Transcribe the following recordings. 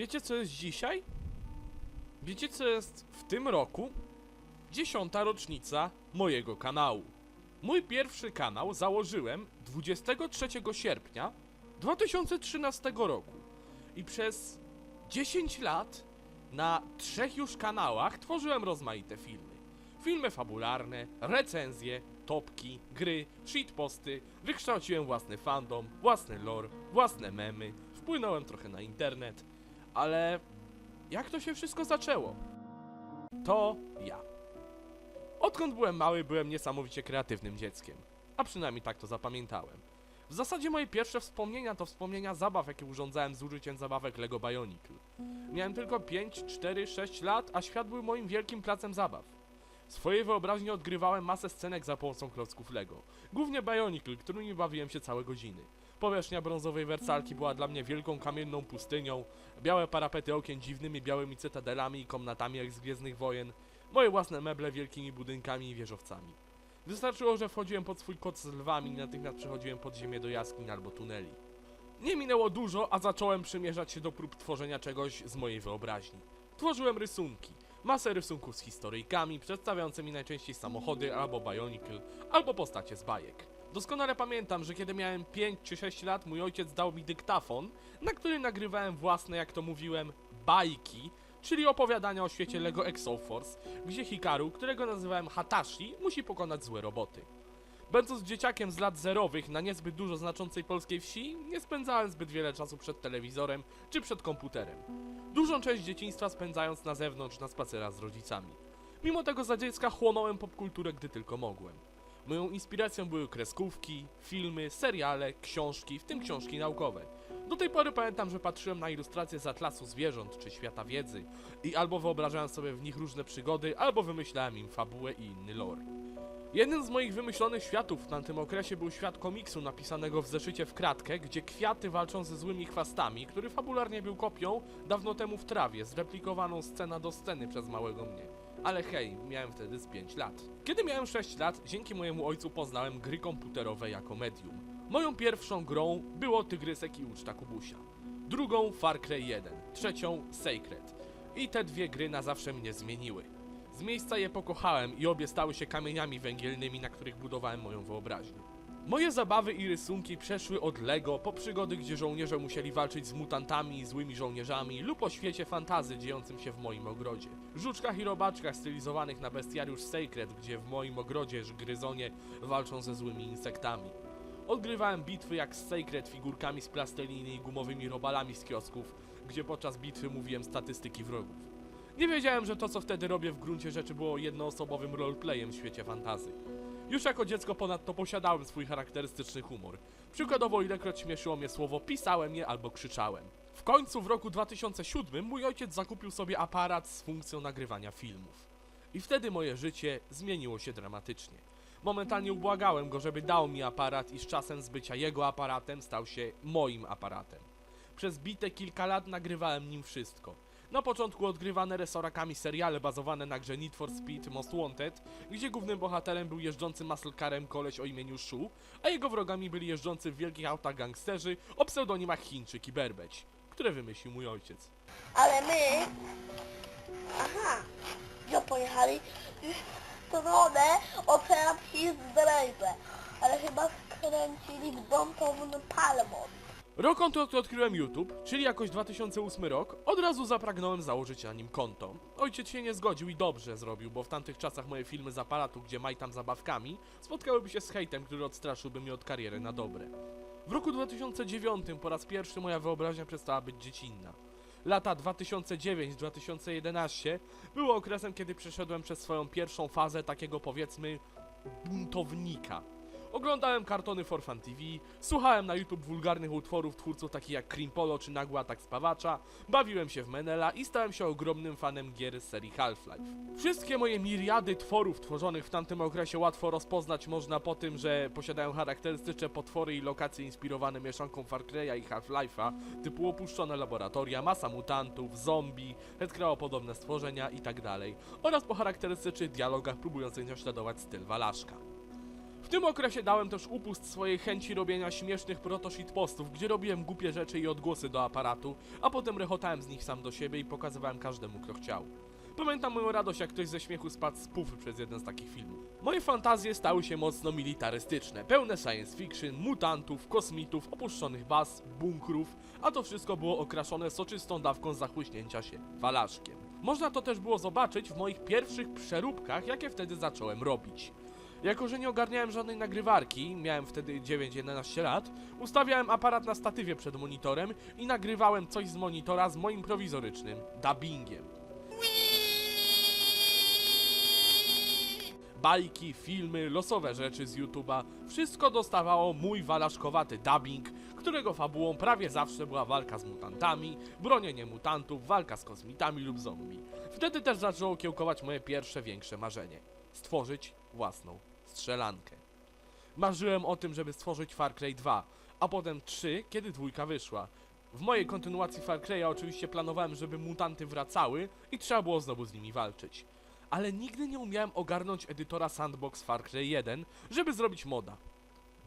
Wiecie co jest dzisiaj? Wiecie co jest w tym roku? Dziesiąta rocznica mojego kanału. Mój pierwszy kanał założyłem 23 sierpnia 2013 roku. I przez 10 lat na trzech już kanałach tworzyłem rozmaite filmy. Filmy fabularne, recenzje, topki, gry, shitposty, wykształciłem własny fandom, własny lore, własne memy, wpłynąłem trochę na internet, ale jak to się wszystko zaczęło? To ja. Odkąd byłem mały, byłem niesamowicie kreatywnym dzieckiem. A przynajmniej tak to zapamiętałem. W zasadzie moje pierwsze wspomnienia to wspomnienia zabaw, jakie urządzałem z użyciem zabawek Lego Bionicle. Miałem tylko 5, 4, 6 lat, a świat był moim wielkim placem zabaw. W swojej wyobraźni odgrywałem masę scenek za pomocą klocków Lego. Głównie Bionicle, którymi bawiłem się całe godziny. Powierzchnia brązowej wersalki była dla mnie wielką kamienną pustynią, białe parapety okien dziwnymi białymi cytadelami i komnatami jak z Gwiezdnych Wojen, moje własne meble wielkimi budynkami i wieżowcami. Wystarczyło, że wchodziłem pod swój kot z lwami i natychmiast przechodziłem pod ziemię do jaskiń albo tuneli. Nie minęło dużo, a zacząłem przymierzać się do prób tworzenia czegoś z mojej wyobraźni. Tworzyłem rysunki. Masę rysunków z historyjkami, przedstawiającymi najczęściej samochody albo Bionicle, albo postacie z bajek. Doskonale pamiętam, że kiedy miałem 5 czy 6 lat, mój ojciec dał mi dyktafon, na którym nagrywałem własne, jak to mówiłem, bajki, czyli opowiadania o świecie Lego Exoforce, gdzie Hikaru, którego nazywałem Hatashi, musi pokonać złe roboty. Będąc dzieciakiem z lat zerowych na niezbyt dużo znaczącej polskiej wsi, nie spędzałem zbyt wiele czasu przed telewizorem czy przed komputerem. Dużą część dzieciństwa spędzając na zewnątrz na spacerach z rodzicami. Mimo tego za dziecka chłonąłem popkulturę, gdy tylko mogłem. Moją inspiracją były kreskówki, filmy, seriale, książki, w tym książki naukowe. Do tej pory pamiętam, że patrzyłem na ilustracje z Atlasu Zwierząt czy Świata Wiedzy i albo wyobrażałem sobie w nich różne przygody, albo wymyślałem im fabułę i inny lore. Jednym z moich wymyślonych światów w tamtym okresie był świat komiksu napisanego w zeszycie w kratkę, gdzie kwiaty walczą ze złymi chwastami, który fabularnie był kopią dawno temu w trawie, zreplikowaną scena do sceny przez małego mnie. Ale hej, miałem wtedy z 5 lat. Kiedy miałem 6 lat, dzięki mojemu ojcu poznałem gry komputerowe jako medium. Moją pierwszą grą było Tygrysek i Uczta Kubusia. Drugą Far Cry 1, trzecią Sacred. I te dwie gry na zawsze mnie zmieniły. Z miejsca je pokochałem i obie stały się kamieniami węgielnymi, na których budowałem moją wyobraźnię. Moje zabawy i rysunki przeszły od Lego po przygody, gdzie żołnierze musieli walczyć z mutantami i złymi żołnierzami lub o świecie fantazy dziejącym się w moim ogrodzie. Żuczkach i robaczkach stylizowanych na bestiariusz Sacred, gdzie w moim ogrodzie gryzonie walczą ze złymi insektami. Odgrywałem bitwy jak z Sacred figurkami z plasteliny i gumowymi robalami z kiosków, gdzie podczas bitwy mówiłem statystyki wrogów. Nie wiedziałem, że to co wtedy robię w gruncie rzeczy było jednoosobowym roleplayem w świecie fantazy. Już jako dziecko ponadto posiadałem swój charakterystyczny humor. Przykładowo ilekroć śmieszyło mnie słowo pisałem je albo krzyczałem. W końcu w roku 2007 mój ojciec zakupił sobie aparat z funkcją nagrywania filmów. I wtedy moje życie zmieniło się dramatycznie. Momentalnie ubłagałem go, żeby dał mi aparat i z czasem z bycia jego aparatem stał się moim aparatem. Przez bite kilka lat nagrywałem nim wszystko. Na początku odgrywane resorakami seriale bazowane na grze Need for Speed Most Wanted, gdzie głównym bohaterem był jeżdżący muscle carem koleś o imieniu Shu, a jego wrogami byli jeżdżący w wielkich autach gangsterzy o pseudonimach Chińczyk i Berbeć, które wymyślił mój ojciec. Ale my... Aha, gdzie pojechali? W stronę operacji Zdrajbę. Ale chyba skręcili w Downtown Palmont. Rok odkąd odkryłem YouTube, czyli jakoś 2008 rok, od razu zapragnąłem założyć na nim konto. Ojciec się nie zgodził i dobrze zrobił, bo w tamtych czasach moje filmy z aparatu, gdzie majtam zabawkami, spotkałyby się z hejtem, który odstraszyłby mnie od kariery na dobre. W roku 2009 po raz pierwszy moja wyobraźnia przestała być dziecinna. Lata 2009-2011 było okresem, kiedy przeszedłem przez swoją pierwszą fazę takiego powiedzmy buntownika. Oglądałem kartony for TV, słuchałem na YouTube wulgarnych utworów twórców takich jak Cream Polo czy Nagły Atak Spawacza, bawiłem się w Menela i stałem się ogromnym fanem gier z serii Half-Life. Wszystkie moje miriady tworów tworzonych w tamtym okresie łatwo rozpoznać można po tym, że posiadają charakterystyczne potwory i lokacje inspirowane mieszanką Far Cry'a i Half-Life'a, typu opuszczone laboratoria, masa mutantów, zombie, headcrabopodobne stworzenia itd. oraz po charakterystycznych dialogach próbujących naśladować styl Walaszka. Tym okresie dałem też upust swojej chęci robienia śmiesznych proto-shitpostów, gdzie robiłem głupie rzeczy i odgłosy do aparatu, a potem rechotałem z nich sam do siebie i pokazywałem każdemu, kto chciał. Pamiętam moją radość, jak ktoś ze śmiechu spadł z pufy przez jeden z takich filmów. Moje fantazje stały się mocno militarystyczne, pełne science fiction, mutantów, kosmitów, opuszczonych baz, bunkrów, a to wszystko było okraszone soczystą dawką zachłyśnięcia się walaszkiem. Można to też było zobaczyć w moich pierwszych przeróbkach, jakie wtedy zacząłem robić. Jako, że nie ogarniałem żadnej nagrywarki, miałem wtedy 9-11 lat, ustawiałem aparat na statywie przed monitorem i nagrywałem coś z monitora z moim prowizorycznym dubbingiem. Bajki, filmy, losowe rzeczy z YouTube'a, wszystko dostawało mój walaszkowaty dubbing, którego fabułą prawie zawsze była walka z mutantami, bronienie mutantów, walka z kosmitami lub zombie. Wtedy też zaczęło kiełkować moje pierwsze większe marzenie. Stworzyć własną strzelankę. Marzyłem o tym, żeby stworzyć Far Cry 2, a potem 3, kiedy dwójka wyszła. W mojej kontynuacji Far Cry'a oczywiście planowałem, żeby mutanty wracały i trzeba było znowu z nimi walczyć. Ale nigdy nie umiałem ogarnąć edytora Sandbox Far Cry 1, żeby zrobić moda.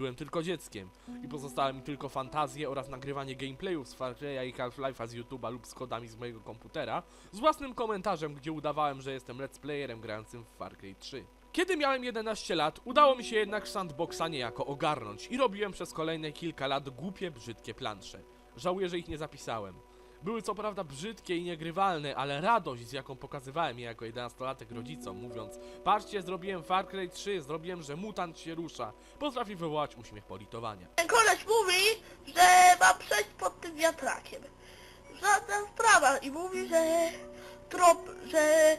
Byłem tylko dzieckiem i pozostały mi tylko fantazje oraz nagrywanie gameplayów z Far Cry'a i Half-Life'a z YouTube'a lub z kodami z mojego komputera z własnym komentarzem, gdzie udawałem, że jestem let's playerem grającym w Far Cry 3. Kiedy miałem 11 lat, udało mi się jednak Sandboxa niejako ogarnąć i robiłem przez kolejne kilka lat głupie, brzydkie plansze. Żałuję, że ich nie zapisałem. Były co prawda brzydkie i niegrywalne, ale radość, z jaką pokazywałem je jako 11-latek rodzicom, mówiąc Patrzcie, zrobiłem Far Cry 3, zrobiłem, że mutant się rusza, potrafi wywołać uśmiech politowania. Ten koleś mówi, że ma przejść pod tym wiatrakiem. Żadna sprawa i mówi, że trop, że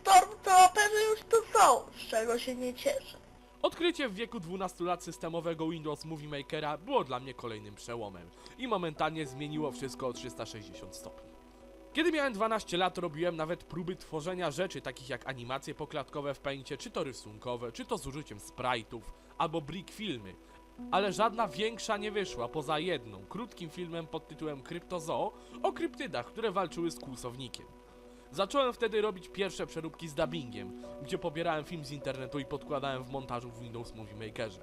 stormtrooperzy już tu są, z czego się nie cieszę. Odkrycie w wieku 12 lat systemowego Windows Movie Makera było dla mnie kolejnym przełomem i momentalnie zmieniło wszystko o 360 stopni. Kiedy miałem 12 lat, robiłem nawet próby tworzenia rzeczy takich jak animacje poklatkowe w Paincie, czy to rysunkowe, czy to z użyciem sprite'ów, albo brick filmy, ale żadna większa nie wyszła poza jedną, krótkim filmem pod tytułem Kryptozoo o kryptydach, które walczyły z kłusownikiem. Zacząłem wtedy robić pierwsze przeróbki z dubbingiem, gdzie pobierałem film z internetu i podkładałem w montażu w Windows Movie Makerze.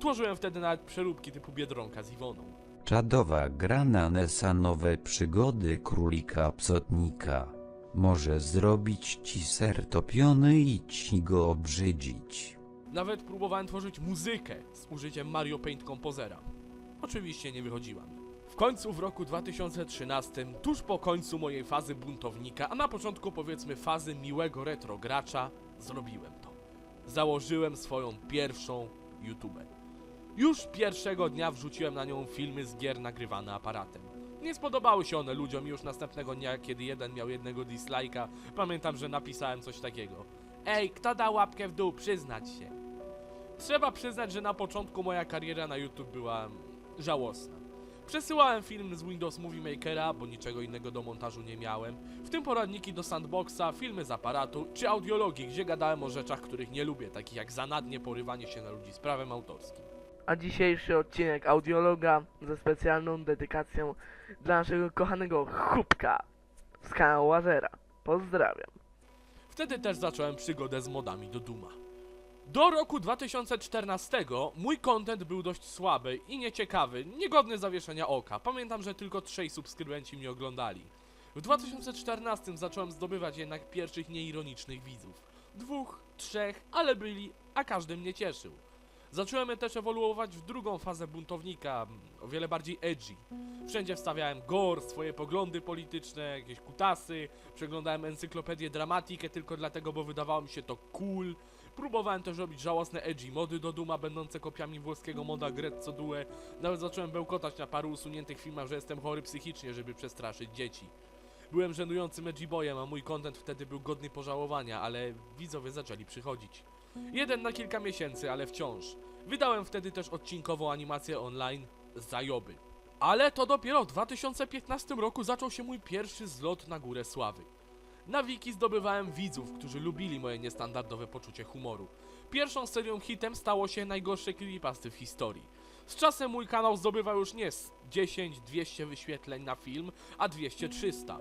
Tworzyłem wtedy nawet przeróbki typu Biedronka z Iwoną. Czadowa gra na NESa nowe przygody królika psotnika. Może zrobić ci ser topiony i ci go obrzydzić. Nawet próbowałem tworzyć muzykę z użyciem Mario Paint Composera. Oczywiście nie wychodziła mi. Końcu w roku 2013, tuż po końcu mojej fazy buntownika, a na początku powiedzmy fazy miłego retro gracza, zrobiłem to. Założyłem swoją pierwszą YouTube. Już pierwszego dnia wrzuciłem na nią filmy z gier nagrywane aparatem. Nie spodobały się one ludziom już następnego dnia, kiedy jeden miał jednego dislike'a, pamiętam, że napisałem coś takiego. Ej, kto da łapkę w dół, przyznać się. Trzeba przyznać, że na początku moja kariera na YouTube była mm, żałosna. Przesyłałem film z Windows Movie Makera, bo niczego innego do montażu nie miałem, w tym poradniki do Sandboxa, filmy z aparatu, czy audiologii, gdzie gadałem o rzeczach, których nie lubię, takich jak zanadnie porywanie się na ludzi z prawem autorskim. A dzisiejszy odcinek audiologa ze specjalną dedykacją dla naszego kochanego chłopka z kanału Łazera. Pozdrawiam. Wtedy też zacząłem przygodę z modami do Duma. Do roku 2014 mój content był dość słaby i nieciekawy, niegodny zawieszenia oka. Pamiętam, że tylko trzej subskrybenci mnie oglądali. W 2014 zacząłem zdobywać jednak pierwszych nieironicznych widzów. Dwóch, trzech, ale byli, a każdy mnie cieszył. Zacząłem też ewoluować w drugą fazę buntownika, o wiele bardziej edgy. Wszędzie wstawiałem gore, swoje poglądy polityczne, jakieś kutasy, przeglądałem encyklopedię Dramatikę tylko dlatego, bo wydawało mi się to cool. Próbowałem też robić żałosne edgy mody do Duma, będące kopiami włoskiego moda Grezzo Due. Nawet zacząłem bełkotać na paru usuniętych filmach, że jestem chory psychicznie, żeby przestraszyć dzieci. Byłem żenującym edgy boyem, a mój content wtedy był godny pożałowania, ale widzowie zaczęli przychodzić. Jeden na kilka miesięcy, ale wciąż. Wydałem wtedy też odcinkową animację online Zajoby. Ale to dopiero w 2015 roku zaczął się mój pierwszy zlot na górę sławy. Na wiki zdobywałem widzów, którzy lubili moje niestandardowe poczucie humoru. Pierwszą serią hitem stało się najgorsze creepypasty w historii. Z czasem mój kanał zdobywa już nie z 10-200 wyświetleń na film, a 200-300.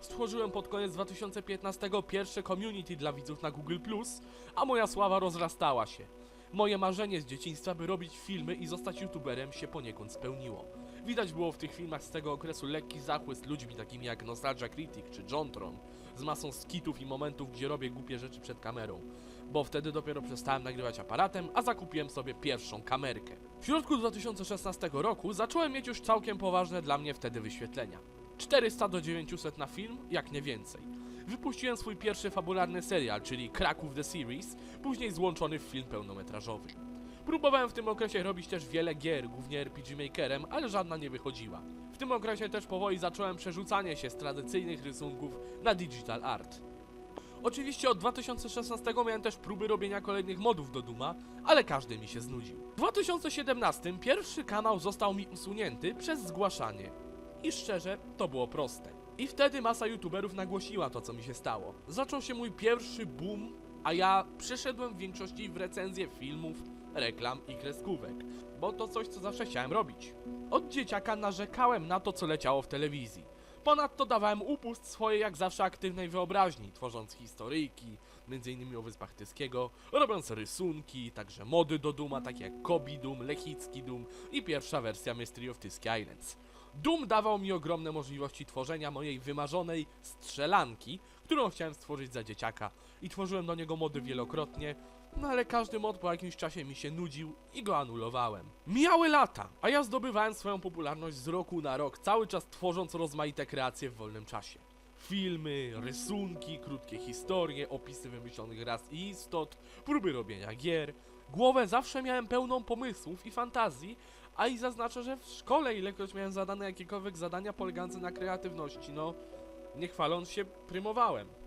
Stworzyłem pod koniec 2015 pierwsze community dla widzów na Google+, a moja sława rozrastała się. Moje marzenie z dzieciństwa, by robić filmy i zostać youtuberem się poniekąd spełniło. Widać było w tych filmach z tego okresu lekki zachłyst ludźmi takimi jak Nostalgia Critic czy Jontron, z masą skitów i momentów, gdzie robię głupie rzeczy przed kamerą. Bo wtedy dopiero przestałem nagrywać aparatem, a zakupiłem sobie pierwszą kamerkę. W środku 2016 roku zacząłem mieć już całkiem poważne dla mnie wtedy wyświetlenia. 400 do 900 na film, jak nie więcej. Wypuściłem swój pierwszy fabularny serial, czyli Kraków The Series, później złączony w film pełnometrażowy. Próbowałem w tym okresie robić też wiele gier, głównie RPG Makerem, ale żadna nie wychodziła. Tym okresie też powoli zacząłem przerzucanie się z tradycyjnych rysunków na digital art. Oczywiście od 2016 miałem też próby robienia kolejnych modów do Duma, ale każdy mi się znudził. W 2017 pierwszy kanał został mi usunięty przez zgłaszanie. I szczerze, to było proste. I wtedy masa youtuberów nagłosiła to, co mi się stało. Zaczął się mój pierwszy boom, a ja przeszedłem w większości w recenzję filmów, reklam i kreskówek, bo to coś, co zawsze chciałem robić. Od dzieciaka narzekałem na to, co leciało w telewizji. Ponadto dawałem upust swojej jak zawsze aktywnej wyobraźni, tworząc historyjki, m.in. o Wyspach Tyskiego, robiąc rysunki, także mody do Duma, takie jak Kobi Doom, Lechicki Doom i pierwsza wersja Mystery of Tyskie Islands. Doom dawał mi ogromne możliwości tworzenia mojej wymarzonej strzelanki, którą chciałem stworzyć za dzieciaka i tworzyłem do niego mody wielokrotnie, no ale każdy mod po jakimś czasie mi się nudził i go anulowałem. Mijały lata, a ja zdobywałem swoją popularność z roku na rok, cały czas tworząc rozmaite kreacje w wolnym czasie. Filmy, rysunki, krótkie historie, opisy wymyślonych ras i istot, próby robienia gier. Głowę zawsze miałem pełną pomysłów i fantazji, a i zaznaczę, że w szkole ilekroć miałem zadane jakiekolwiek zadania polegające na kreatywności, no nie chwaląc się, prymowałem.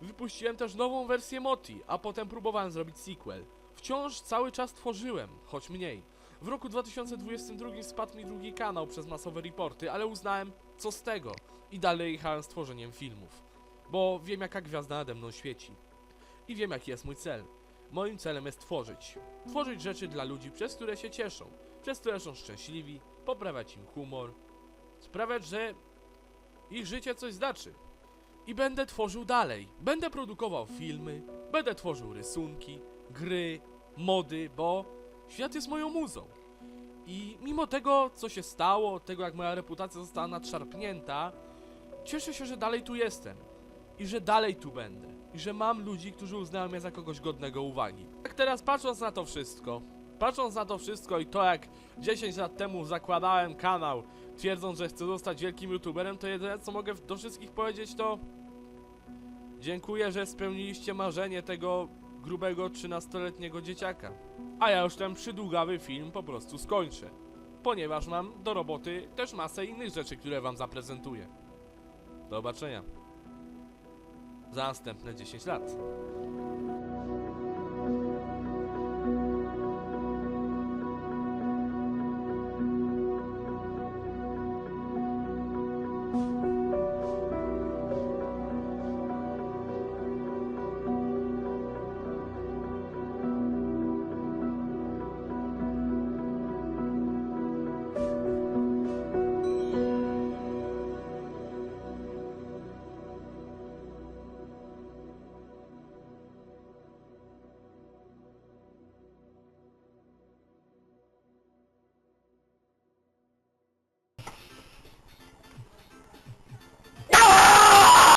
Wypuściłem też nową wersję Moti, a potem próbowałem zrobić sequel. Wciąż cały czas tworzyłem, choć mniej. W roku 2022 spadł mi drugi kanał przez masowe reporty, ale uznałem, co z tego, i dalej jechałem z tworzeniem filmów. Bo wiem jaka gwiazda nade mną świeci. I wiem jaki jest mój cel. Moim celem jest tworzyć. Tworzyć rzeczy dla ludzi, przez które się cieszą, przez które są szczęśliwi, poprawiać im humor, sprawiać, że ich życie coś znaczy. I będę tworzył dalej. Będę produkował filmy, będę tworzył rysunki, gry, mody, bo świat jest moją muzą. I mimo tego, co się stało, tego jak moja reputacja została nadszarpnięta, cieszę się, że dalej tu jestem. I że dalej tu będę. I że mam ludzi, którzy uznają mnie za kogoś godnego uwagi. Tak teraz patrząc na to wszystko, patrząc na to wszystko i to jak 10 lat temu zakładałem kanał, twierdząc, że chcę zostać wielkim youtuberem, to jedyne co mogę do wszystkich powiedzieć to Dziękuję, że spełniliście marzenie tego grubego 13-letniego dzieciaka. A ja już ten przydługawy film po prostu skończę. Ponieważ mam do roboty też masę innych rzeczy, które wam zaprezentuję. Do zobaczenia. Za następne 10 lat.